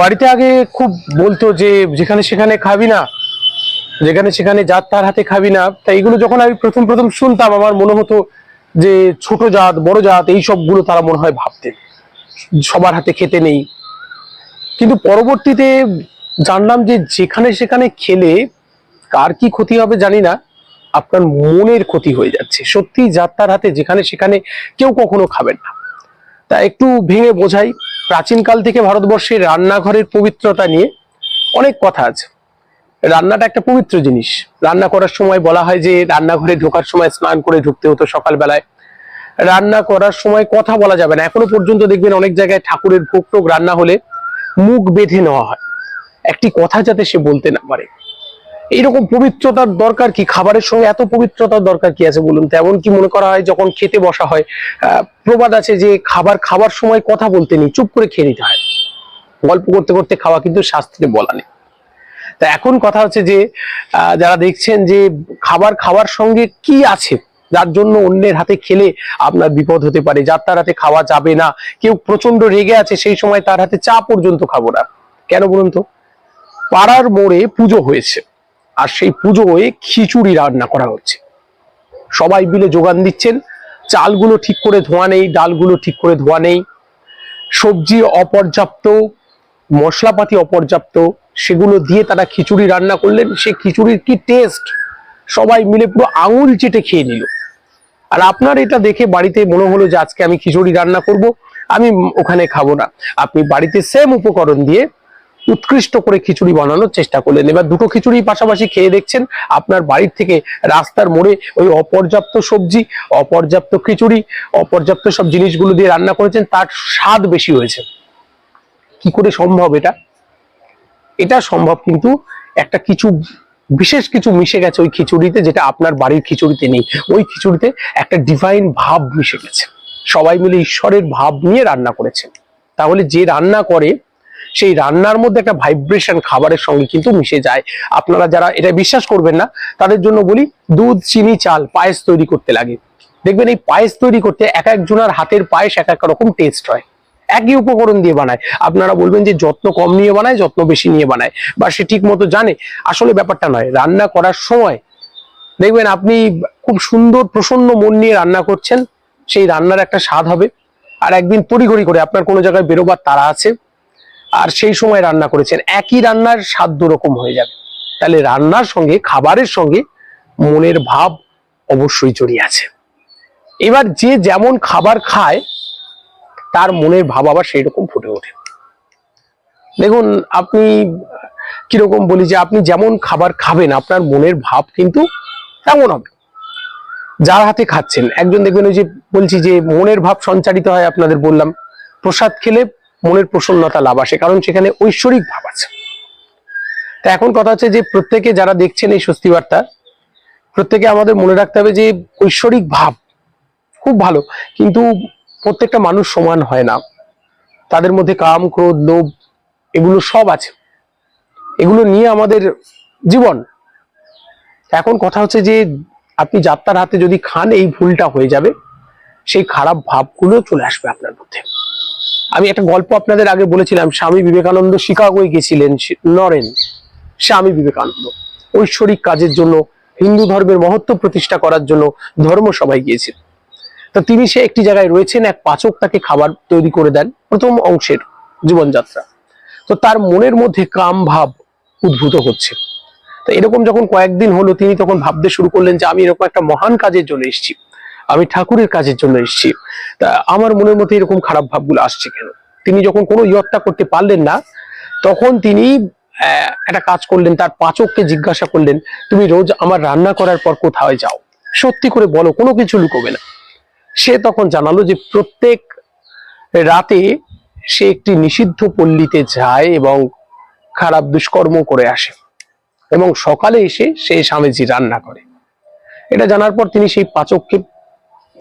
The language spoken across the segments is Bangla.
বাড়িতে আগে খুব বলতো যে যেখানে সেখানে খাবি না, যেখানে সেখানে জাত তার হাতে খাবি না। তাই এগুলো যখন আমি প্রথম প্রথম শুনতাম, আমার মনে হতো যে ছোট জাত, বড় জাত, এই সবগুলো তারা মনে হয় ভাবতে। সবার হাতে খেতে নেই। কিন্তু পরবর্তীতে জানলাম যে যেখানে সেখানে খেলে কার কি ক্ষতি হবে জানি না, আপনার মনের ক্ষতি হয়ে যাচ্ছে। সত্যি যাত্রার হাতে যেখানে সেখানে কেউ কখনো খাবেন না। তা একটু ভেঙে বোঝাই। প্রাচীনকাল থেকে ভারতবর্ষের রান্নাঘরের পবিত্রতা নিয়ে অনেক কথা আছে। রান্নাটা একটা পবিত্র জিনিস। রান্না করার সময় বলা হয় যে, রান্নাঘরে ঢোকার সময় স্নান করে ঢুকতে হতো সকালবেলায়। রান্না করার সময় কথা বলা যাবে না। এখনও পর্যন্ত দেখবেন অনেক জায়গায় ঠাকুরের ভোগ টোক রান্না হলে মুখ বেঁধে নেওয়া হয়। একটি কথা যাতে সে বলতে না পারে। এইরকম পবিত্রতার দরকার কি? খাবারের সঙ্গে এত পবিত্রতার দরকার কি আছে বলুন তো? এমন কি মনে করা হয় যখন খেতে বসা হয়? প্রবাদ আছে যে খাবার খাবার সময় কথা বলতে নেই, চুপ করে খেয়ে নিতে হয়। গল্প করতে করতে খাওয়া কিন্তু শাস্ত্রে বলা নেই। তা এখন কথা হচ্ছে যে যারা দেখছেন যে খাবার খাওয়ার সঙ্গে কি আছে? যার জন্য অন্যের হাতে খেলে আপনার বিপদ হতে পারে। যার তার হাতে খাওয়া যাবে না। কেউ প্রচণ্ড রেগে আছে, সেই সময় তার হাতে চা পর্যন্ত খাব না। কেন বলুন তো? পাড়ার মোড়ে পুজো হয়েছে। আর সেই পুজোয় খিচুড়ি রান্না করা হচ্ছে। সবাই মিলে যোগান দিচ্ছেন। চালগুলো ঠিক করে ধোয়া নেই, ডালগুলো ঠিক করে ধোয়া নেই। সবজি অপর্যাপ্ত, মশলাপাতি অপর্যাপ্ত, সেগুলো দিয়ে তারা খিচুড়ি রান্না করলেন। সে খিচুড়ির কি টেস্ট সবাই মিলে পুরো আঙুল চেটে খেয়ে নিল। আর আপনার এটা দেখে বাড়িতে মনে হলো যে আজকে আমি খিচুড়ি রান্না করব, আমি ওখানে খাব না। আপনি বাড়িতে সেম উপকরণ দিয়ে উৎকৃষ্ট করে খিচুড়ি বানানোর চেষ্টা করলেন। এবার দুটো খিচুড়ি পাশাপাশি খেয়ে দেখছেন আপনার বাড়ির থেকে রাস্তার মোড়ে ওই অপর্যাপ্ত সবজি, অপর্যাপ্ত খিচুড়ি, অপর্যাপ্ত সব জিনিসগুলো দিয়ে রান্না করেছেন, তার স্বাদ বেশি হয়েছে। কি করে সম্ভব এটা? এটা সম্ভব কিন্তু একটা কিছু, বিশেষ কিছু মিশে গেছে ওই খিচুড়িতে যেটা আপনার বাড়ির খিচুড়িতে নেই। ওই খিচুড়িতে একটা ডিভাইন ভাব মিশে গেছে। সবাই মিলে ঈশ্বরের ভাব নিয়ে রান্না করেছেন। তাহলে যে রান্না করে সেই রান্নার মধ্যে একটা ভাইব্রেশন খাবারের সঙ্গে কিন্তু মিশে যায়। আপনারা যারা এটা বিশ্বাস করবেন না, তাদের জন্য বলি, দুধ, চিনি, চাল, পায়েস তৈরি করতে লাগে। দেখবেন এই পায়েস তৈরি করতে এক একজনের হাতের পায়েস এক এক রকম টেস্ট হয়। একই উপকরণ দিয়ে বানায়। আপনারা বলবেন যে যত্ন কম নিয়ে বানায়, যত্ন বেশি নিয়ে বানায়। বা সে ঠিক মতো জানে। আসলে ব্যাপারটা নয়, রান্না করার সময় দেখবেন আপনি খুব সুন্দর প্রসন্ন মন নিয়ে রান্না করছেন, সেই রান্নার একটা স্বাদ হবে। আর একদিন তড়িঘড়ি করে আপনার কোনো জায়গায় বেরোবার তারা আছে। আর সেই সময় রান্না করেছেন, একই রান্নার স্বাদ দুরকম হয়ে যাবে। তাহলে রান্নার সঙ্গে, খাবারের সঙ্গে মনের ভাব অবশ্যই জড়িয়ে আছে। এবার যে যেমন খাবার খায়, তার মনের ভাব আবার সেই রকম ফুটে ওঠে। দেখুন, আপনি কীরকম বলি যে আপনি যেমন খাবার খাবেন, আপনার মনের ভাব কিন্তু তেমন হবে। যার হাতে খাচ্ছেন, একজন দেখবেন ওই যে বলছি যে মনের ভাব সঞ্চারিত হয়, আপনাদের বললাম। প্রসাদ খেলে মনের প্রসন্নতা লাভ আসে, কারণ সেখানে ঐশ্বরিক ভাব আছে। তা এখন কথা হচ্ছে যে প্রত্যেকে যারা দেখছেন এই স্বস্তি বার্তা প্রত্যেকে আমাদের মনে রাখতে হবে যে ঐশ্বরিক ভাব খুব ভালো, কিন্তু প্রত্যেকটা মানুষ সমান হয় না। তাদের মধ্যে কাম, ক্রোধ, লোভ এগুলো সব আছে। এগুলো নিয়ে আমাদের জীবন। এখন কথা হচ্ছে যে আপনি যাত্রার হাতে যদি খান, এই ভুলটা হয়ে যাবে, সেই খারাপ ভাবগুলো চলে আসবে আপনার মধ্যে। আমি একটা গল্প আপনাদের আগে বলেছিলাম, স্বামী বিবেকানন্দ শিকাগোয় গেছিলেন নরেন, স্বামী বিবেকানন্দ। ঐশ্বরিক কাজের জন্য, হিন্দু ধর্মের মহত্ব প্রতিষ্ঠা করার জন্য ধর্ম সভায় গিয়েছিলেন। তো তিনি সে একটি জায়গায় রয়েছেন, এক পাচক তাকে খাবার তৈরি করে দেন, প্রথম অংশের জীবনযাত্রা। তো তার মনের মধ্যে কাম ভাব উদ্ভূত হচ্ছে। তো এরকম যখন কয়েকদিন হলো, তিনি তখন ভাবতে শুরু করলেন যে আমি এরকম একটা মহান কাজের জন্য এসেছি। আমি ঠাকুরের কাজের জন্য এসেছি। তা আমার মনের মধ্যে এরকম খারাপ ভাবগুলো আসছে কেন? তিনি যখন কোনো ইয়ত্তা করতে পারলেন না, তখন তিনি একটা কাজ করলেন, তার পাচককে জিজ্ঞাসা করলেন, তুমি রোজ আমার রান্না করার পর কোথায় যাও? সত্যি করে বলো, কোনো কিছু লুকোবে না। সে তখন জানালো যে প্রত্যেক রাতে সে একটি নিষিদ্ধ পল্লীতে যায় এবং খারাপ দুষ্কর্ম করে আসে এবং সকালে এসে সে স্বামীজি রান্না করে। এটা জানার পর তিনি সেই পাচককে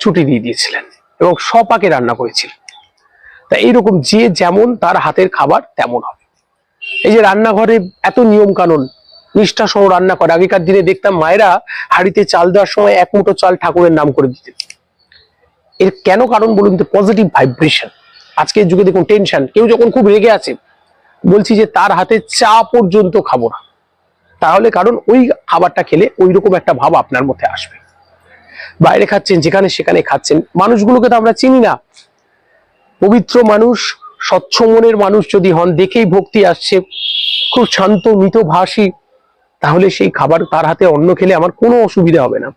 ছুটি দিয়ে দিয়েছিলেন এবং সপাকে রান্না করেছিলেন। তা এইরকম যে যেমন তার হাতের খাবার তেমন হবে। এই যে রান্নাঘরে এত নিয়ম কানুন নিষ্ঠা সহ রান্না করে, আগেকার দিনে দেখতাম মায়েরা হাড়িতে চাল দেওয়ার সময় এক মুঠো চাল ঠাকুরের নাম করে দিতেন। এর কেন কারণ বলুন তো পজিটিভ ভাইব্রেশন আজকের যুগে দেখুন টেনশন কেউ যখন খুব রেগে আছে, বলছি যে তার হাতে চা পর্যন্ত খাব না। তাহলে কারণ ওই খাবারটা খেলে ওই রকম একটা ভাব আপনার মধ্যে আসবে। বাইরে খাচ্ছেন, যেখানে সেখানে খাচ্ছেন। মানুষগুলোকে তো আমরা চিনি না। পবিত্র মানুষ, স্বচ্ছ মনের মানুষ যদি হন, দেখেই ভক্তি আসছে। খুব শান্ত, মিতভাষী। তাহলে সেই খাবার তার হাতে অন্ন খেলে আমার কোনো অসুবিধা হবে না।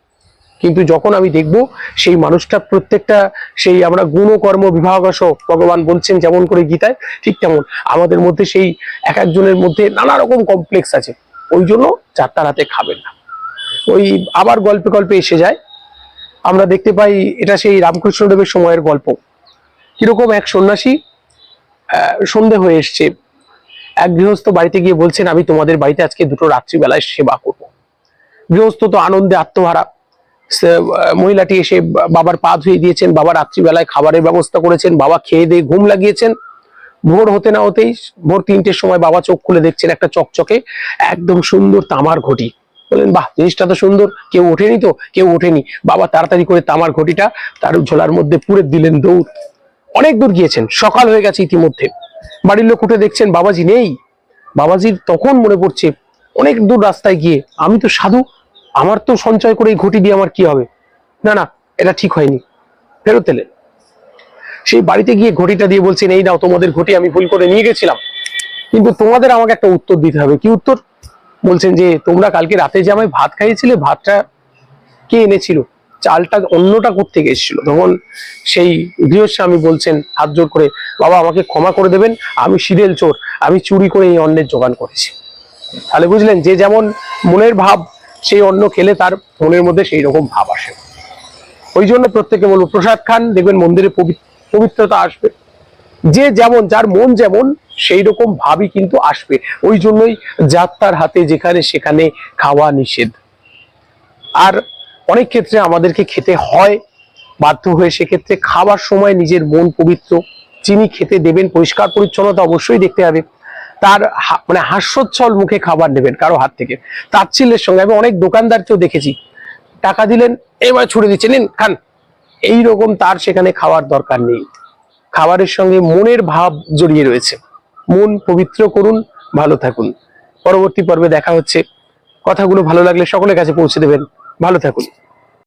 কিন্তু যখন আমি দেখব সেই মানুষটা প্রত্যেকটা সেই আমরা গুণকর্ম বিভাগস ভগবান বলছেন যেমন করে গীতায়, ঠিক তেমন। আমাদের মধ্যে সেই এক একজনের মধ্যে নানা রকম কমপ্লেক্স আছে। ওই জন্য চারটার হাতে খাবেন না। ওই আবার গল্পে গল্পে এসে যায় আমরা দেখতে পাই এটা সেই রামকৃষ্ণদেবের সময়ের গল্প। কীরকম এক সন্ন্যাসী সন্ধে হয়ে এসছে। এক গৃহস্থ বাড়িতে গিয়ে বলছেন, আমি তোমাদের বাড়িতে আজকে দুটো রাত্রিবেলায় সেবা করব। গৃহস্থ তো আনন্দে আত্মহারা। মহিলাটি এসে বাবার পা ধুয়ে দিয়েছেন, বাবা রাত্রিবেলায় খাবারের ব্যবস্থা করেছেন, বাবা খেয়ে দিয়ে ঘুম লাগিয়েছেন। ভোর হতে না হতেই, ভোর তিনটের সময় বাবা চোখ খুলে দেখছেন একটা চকচকে, একদম সুন্দর তামার ঘটি। বললেন, বাহ, জিনিসটা তো সুন্দর। কেউ ওঠেনি তো? কেউ ওঠেনি। বাবা তাড়াতাড়ি করে তামার ঘটিটা তার ঝোলার মধ্যে পুরে দিলেন দৌড়। অনেক দূর গিয়েছেন, সকাল হয়ে গেছে ইতিমধ্যে। বাড়ির লোক উঠে দেখছেন, বাবাজি নেই। বাবাজির তখন মনে পড়ছে, অনেক দূর রাস্তায় গিয়ে, আমি তো সাধু, আমার তো সঞ্চয় করে এই ঘটি দিয়ে আমার কি হবে? না না, এটা ঠিক হয়নি। ফেরত এলেন। সেই বাড়িতে গিয়ে ঘটিটা দিয়ে বলছেন, এই নাও তোমাদের ঘটি, আমি ভুল করে নিয়ে গেছিলাম। কিন্তু তোমাদের আমাকে একটা উত্তর দিতে হবে। কি উত্তর? বলছেন যে, তোমরা কালকে রাতে যে আমায় ভাত খাইয়েছিলে, ভাতটা কে এনেছিল? চালটা অন্যটা কোথেকে এসেছিল? তখন সেই গৃহস্বামী বলছেন, হাত জোর করে, বাবা, আমাকে ক্ষমা করে দেবেন, আমি সিরেল চোর, আমি চুরি করে এই অন্নের জোগান করেছি। তাহলে বুঝলেন, যে যেমন মনের ভাব, সেই অন্ন খেলে তার মনের মধ্যে সেই রকম ভাব আসে। ওই জন্য প্রত্যেকে বলব, প্রসাদ খান, দেখবেন মন্দিরে পবি- পবিত্রতা আসবে। যে যেমন, যার মন যেমন সেই রকম ভাবই কিন্তু আসবে। ওই জন্যই যাত্রার হাতে যেখানে সেখানে খাওয়া নিষেধ। আর অনেক ক্ষেত্রে আমাদেরকে খেতে হয়। বাধ্য হয়ে সেক্ষেত্রে খাবার সময় নিজের মন পবিত্র। যিনি খেতে দেবেন, পরিষ্কার পরিচ্ছন্নতা অবশ্যই দেখতে হবে। তার মানে হাস্যোচ্ছল মুখে খাবার নেবেন কারও হাত থেকে। তাচ্ছিল্যের সঙ্গে, আমি অনেক দোকানদারকেও দেখেছি। টাকা দিলেন, এবার ছুড়ে দিচ্ছেন নিন, খান। এই রকম তার সেখানে খাওয়ার দরকার নেই। খাবারের সঙ্গে মনের ভাব জড়িয়ে রয়েছে। মন পবিত্র করুন, ভালো থাকুন। পরবর্তী পর্বে দেখা হচ্ছে। কথাগুলো ভালো লাগলে সকলের কাছে পৌঁছে দেবেন। ভালো থাকুন।